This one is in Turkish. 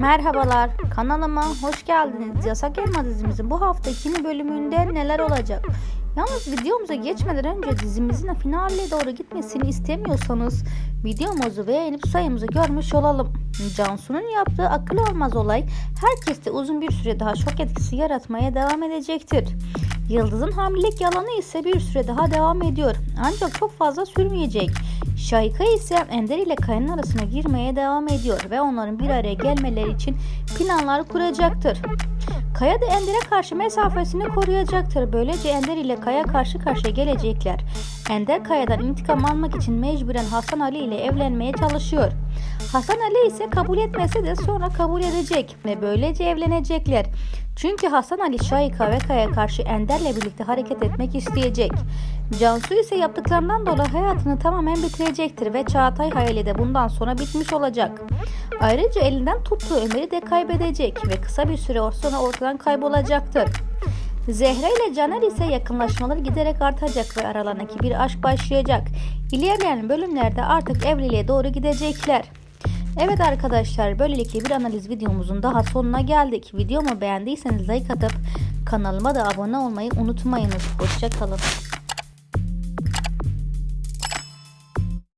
Merhabalar, kanalıma hoş geldiniz. Yasak Elma dizimizin bu hafta ikinci bölümünde neler olacak? Yalnız videomuza geçmeden önce dizimizin finale doğru gitmesini istemiyorsanız videomuzu beğenip sayımızı görmüş olalım. Cansu'nun yaptığı akıl almaz olay herkeste uzun bir süre daha şok etkisi yaratmaya devam edecektir. Yıldız'ın hamilelik yalanı ise bir süre daha devam ediyor. Ancak çok fazla sürmeyecek. Şayka ise Ender ile Kaya'nın arasına girmeye devam ediyor ve onların bir araya gelmeleri için planlar kuracaktır. Kaya da Ender'e karşı mesafesini koruyacaktır. Böylece Ender ile Kaya karşı karşıya gelecekler. Ender Kaya'dan intikam almak için mecburen Hasan Ali ile evlenmeye çalışıyor. Hasan Ali ise kabul etmese de sonra kabul edecek ve böylece evlenecekler. Çünkü Hasan Ali Şahika ve Kaya karşı Ender'le birlikte hareket etmek isteyecek. Cansu ise yaptıklarından dolayı hayatını tamamen bitirecektir ve Çağatay hayali de bundan sonra bitmiş olacak. Ayrıca elinden tuttuğu Ömer'i de kaybedecek ve kısa bir süre sonra ortadan kaybolacaktır. Zehra ile Caner ise yakınlaşmaları giderek artacak ve aralarındaki bir aşk başlayacak. İlerleyen bölümlerde artık evliliğe doğru gidecekler. Evet arkadaşlar böylelikle bir analiz videomuzun daha sonuna geldik. Videomu beğendiyseniz like atıp kanalıma da abone olmayı unutmayınız. Hoşçakalın.